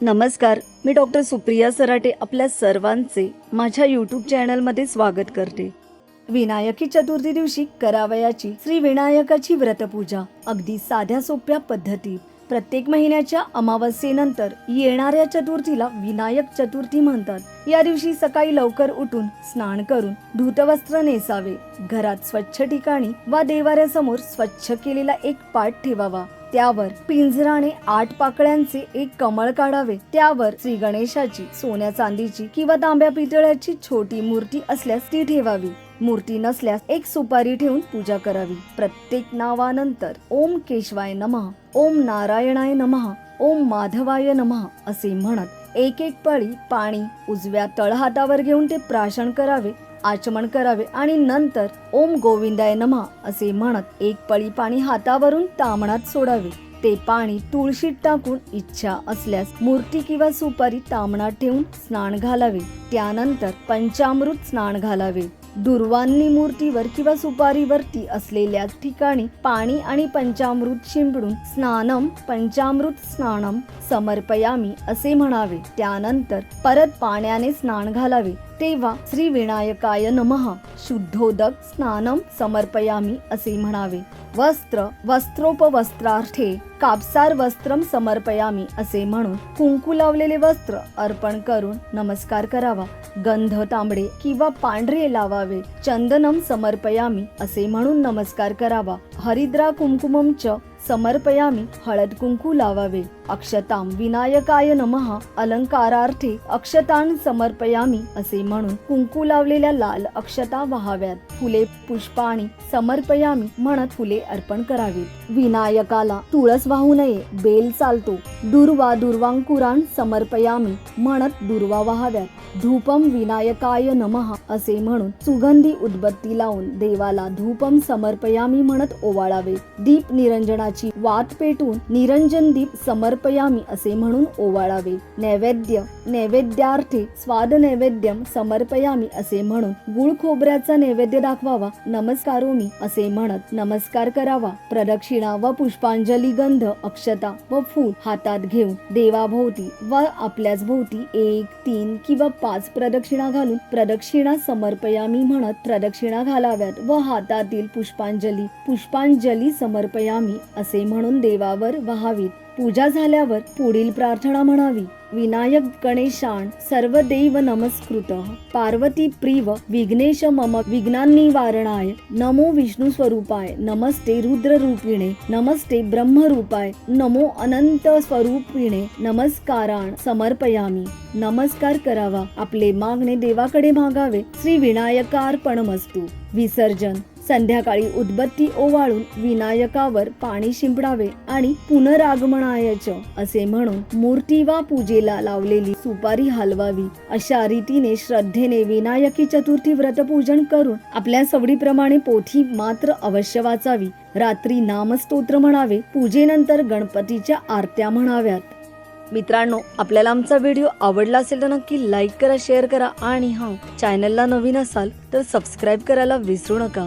नमस्कार मी डॉक्टर सुप्रिया सराटे आपल्या सर्वांचे माझ्या यूट्यूब चॅनलमध्ये स्वागत करते. विनायकी चतुर्थी दिवशी करावयाची श्री विनायकाची व्रतपूजा अगदी साध्या सोप्या पद्धतीत. प्रत्येक महिन्याच्या अमावस्येनंतर येणाऱ्या चतुर्थीला विनायक चतुर्थी म्हणतात. या दिवशी सकाळी लवकर उठून स्नान करून धूतवस्त्र नेसावे. घरात स्वच्छ ठिकाणी वा देवाऱ्यासमोर स्वच्छ केलेला एक पाट ठेवावा. त्यावर पिंजराने आठ पाकळ्यांचे एक कमळ काढावे. त्यावर श्री गणेशाची सोन्या चांदीची किंवा तांब्या पितळ्याची छोटी मूर्ती असल्यास ती ठेवावी. मूर्ती नसल्यास एक सुपारी ठेवून पूजा करावी. प्रत्येक नावानंतर ओम केशवाय नमः ओम नारायणाय नमः ओम माधवाय नमः असे म्हणत एक एक पळी पाणी उजव्या तळहातावर घेऊन ते प्राशन करावे आचमन करावे आणि नंतर ओम गोविंदाय नमः असे म्हणत एक पळी पाणी हातावरून तामणात सोडावे. ते पाणी तुळशीत टाकून इच्छा असल्यास मूर्ती किंवा सुपारी तामणात ठेवून स्नान घालावे. त्यानंतर पंचामृत स्नान घालावे. दुर्वांनी मूर्तीवर किंवा सुपारीवरती असलेल्या ठिकाणी पाणी आणि पंचामृत शिंपडून स्नानम पंचामृत स्नानम समर्पयामी असे म्हणावे. त्यानंतर परत पाण्याने स्नान घालावे. तेव्हा श्री विनायकाय नमः. शुद्धोदक स्नानम समर्पयामी असे म्हणावे. वस्त्र वस्त्रोपवस्त्रार्थे कापसार वस्त्रम समर्पयामी असे म्हणून कुंकू लावलेले वस्त्र अर्पण करून नमस्कार करावा. गंध तांबडे किंवा पांढरे लावावे. चंदनम समर्पयामी असे म्हणून नमस्कार करावा. हरिद्रा कुंकुमम च समर्पयामी हळद कुंकू लावावे. अक्षताम विनायकाय नमः अलंकारार्थे अक्षतान समर्पयामी असे म्हणून कुंकू लावलेल्या लाल अक्षता वहाव्यात. फुले पुष्पाणी समर्पयामी म्हणत फुले अर्पण करावीत. विनायकाला तुळस वाहू नये बेल चालतो. दुर्वा दुर्वांकुरान समर्पयामी म्हणत दुर्वा वहाव्यात. धूपम विनायकाय नमः असे म्हणून सुगंधी उदबत्ती लावून देवाला धूपम समर्पयामी म्हणत ओवाळावे. दीप निरंजना निरंजनाची वात पेटून निरंजन दीप समर्पयामी असे म्हणून ओवाळावे. नैवेद्य नैवेद्यार्थी स्वाद नैवेद्यम समर्पयामी असे म्हणून गुळ खोबऱ्याचा नैवेद्य दाखवावा नमस्कारोमी असे म्हणत नमस्कार करावा. प्रदक्षिणा व पुष्पांजली गंध अक्षता व फूल हातात घेऊन देवाभोवती व आपल्याच भोवती एक तीन किंवा पाच प्रदक्षिणा घालून प्रदक्षिणा समर्पयामी म्हणत प्रदक्षिणा घालाव्यात व हातातील पुष्पांजली पुष्पांजली समर्पयामी असे म्हणून देवावर व्हावीत. पूजा झाल्यावर पुढील प्रार्थना म्हणावी विनायक गणेशान सर्व देव नमस्कृत. पार्वती प्रिव विघ्नेश मम विघ्नान्निवारणाय नमो विष्णू स्वरूपाय. नमस्ते रुद्र रूपिणे नमस्ते ब्रह्म रूपाय नमो अनंत स्वरूपिणे. नमस्कारान समर्पयामी. नमस्कार करावा. आपले मागणे देवाकडे मागावे. श्री विनायकार्पणमस्तू. विसर्जन. संध्याकाळी उदबत्ती ओवाळून विनायकावर पाणी शिंपडावे आणि पुनरागमनायच असे म्हणून मूर्ती वा पूजेला लावलेली सुपारी हलवावी. अशा रीतीने श्रद्धेने विनायकी चतुर्थी व्रतपूजन करून आपल्या सवडीप्रमाणे पोथी मात्र अवश्य वाचावी. रात्री नामस्तोत्र म्हणावे पूजेनंतर गणपतीच्या आरत्या म्हणाव्यात. मित्रांनो आपल्याला आमचा व्हिडिओ आवडला असेल तर नक्की लाईक करा शेअर करा आणि हा चॅनलला नवीन असाल तर सबस्क्राईब करायला विसरू नका.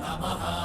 नमः